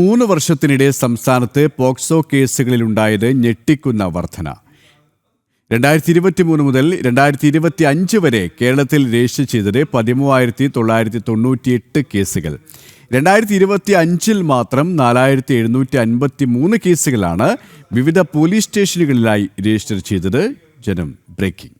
മൂന്ന് വർഷത്തിനിടെ സംസ്ഥാനത്ത് പോക്സോ കേസുകളിലുണ്ടായത് ഞെട്ടിക്കുന്ന വർധന. രണ്ടായിരത്തി ഇരുപത്തി മൂന്ന് മുതൽ രണ്ടായിരത്തി ഇരുപത്തി അഞ്ച് വരെ കേരളത്തിൽ രജിസ്റ്റർ ചെയ്തത് പതിമൂവായിരത്തി തൊള്ളായിരത്തി തൊണ്ണൂറ്റിയെട്ട് കേസുകൾ. രണ്ടായിരത്തി ഇരുപത്തി അഞ്ചിൽ മാത്രം നാലായിരത്തി എഴുന്നൂറ്റി അൻപത്തി മൂന്ന് കേസുകളാണ് വിവിധ പോലീസ് സ്റ്റേഷനുകളിലായി രജിസ്റ്റർ ചെയ്തത്. ജനം ബ്രേക്കിംഗ്.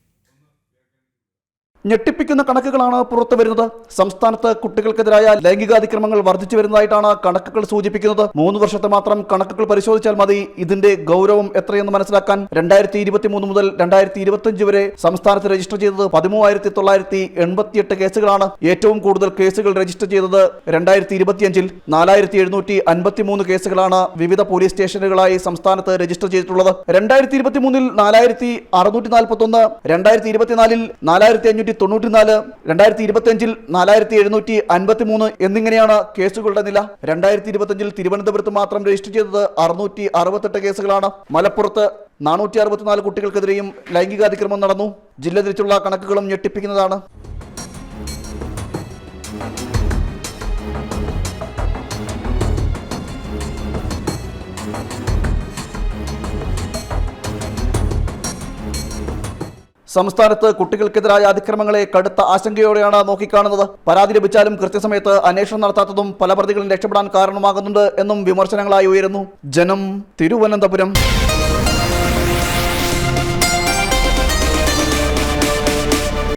ഞെട്ടിപ്പിക്കുന്ന കണക്കുകളാണ് പുറത്തു വരുന്നത്. സംസ്ഥാനത്ത് കുട്ടികൾക്കെതിരായ ലൈംഗികാതിക്രമങ്ങൾ വർദ്ധിച്ചു വരുന്നതായിട്ടാണ് കണക്കുകൾ സൂചിപ്പിക്കുന്നത്. മൂന്ന് വർഷത്തെ മാത്രം കണക്കുകൾ പരിശോധിച്ചാൽ മതി. ഇതിന്റെ ഗൗരവം എത്രയെന്ന് മനസ്സിലാക്കാൻ രണ്ടായിരത്തി ഇരുപത്തി മൂന്ന് മുതൽ രണ്ടായിരത്തി ഇരുപത്തിയഞ്ച് വരെ സംസ്ഥാനത്ത് രജിസ്റ്റർ ചെയ്തത് പതിമൂവായിരത്തി തൊള്ളായിരത്തി എൺപത്തിയെട്ട് കേസുകളാണ്. ഏറ്റവും കൂടുതൽ കേസുകൾ രജിസ്റ്റർ ചെയ്തത് രണ്ടായിരത്തി ഇരുപത്തിയഞ്ചിൽ നാലായിരത്തി എഴുന്നൂറ്റി അൻപത്തി മൂന്ന് കേസുകളാണ് വിവിധ പോലീസ് സ്റ്റേഷനുകളായി സംസ്ഥാനത്ത് രജിസ്റ്റർ ചെയ്തിട്ടുള്ളത്. രണ്ടായിരത്തി ഇരുപത്തി മൂന്നിൽ നാലായിരത്തി അറുന്നൂറ്റി നാൽപ്പത്തി ഒന്ന് രണ്ടായിരത്തി ഇരുപത്തിനാലിൽ നാലായിരത്തി അഞ്ഞൂറ്റി തൊണ്ണൂറ്റിനാല് രണ്ടായിരത്തി ഇരുപത്തിയഞ്ചിൽ നാലായിരത്തി എഴുന്നൂറ്റി അൻപത്തി മൂന്ന് എന്നിങ്ങനെയാണ് കേസുകളുടെ നില. രണ്ടായിരത്തി ഇരുപത്തിയഞ്ചിൽ തിരുവനന്തപുരത്ത് മാത്രം രജിസ്റ്റർ ചെയ്തത് അറുന്നൂറ്റി അറുപത്തെട്ട് കേസുകളാണ്. മലപ്പുറത്ത് നാനൂറ്റി അറുപത്തിനാല് കുട്ടികൾക്കെതിരെയും ലൈംഗികാതിക്രമം നടന്നു. ജില്ല തിരിച്ചുള്ള കണക്കുകളും ഞെട്ടിപ്പിക്കുന്നതാണ്. സംസ്ഥാനത്ത് കുട്ടികൾക്കെതിരായ അതിക്രമങ്ങളെ കടുത്ത ആശങ്കയോടെയാണ് നോക്കിക്കാണുന്നത്. പരാതി ലഭിച്ചാലും കൃത്യസമയത്ത് അന്വേഷണം നടത്താത്തതും പല പ്രതികളും രക്ഷപ്പെടാൻ കാരണമാകുന്നുണ്ട് എന്നും വിമർശനങ്ങളായി ഉയരുന്നു. ജനം തിരുവനന്തപുരം.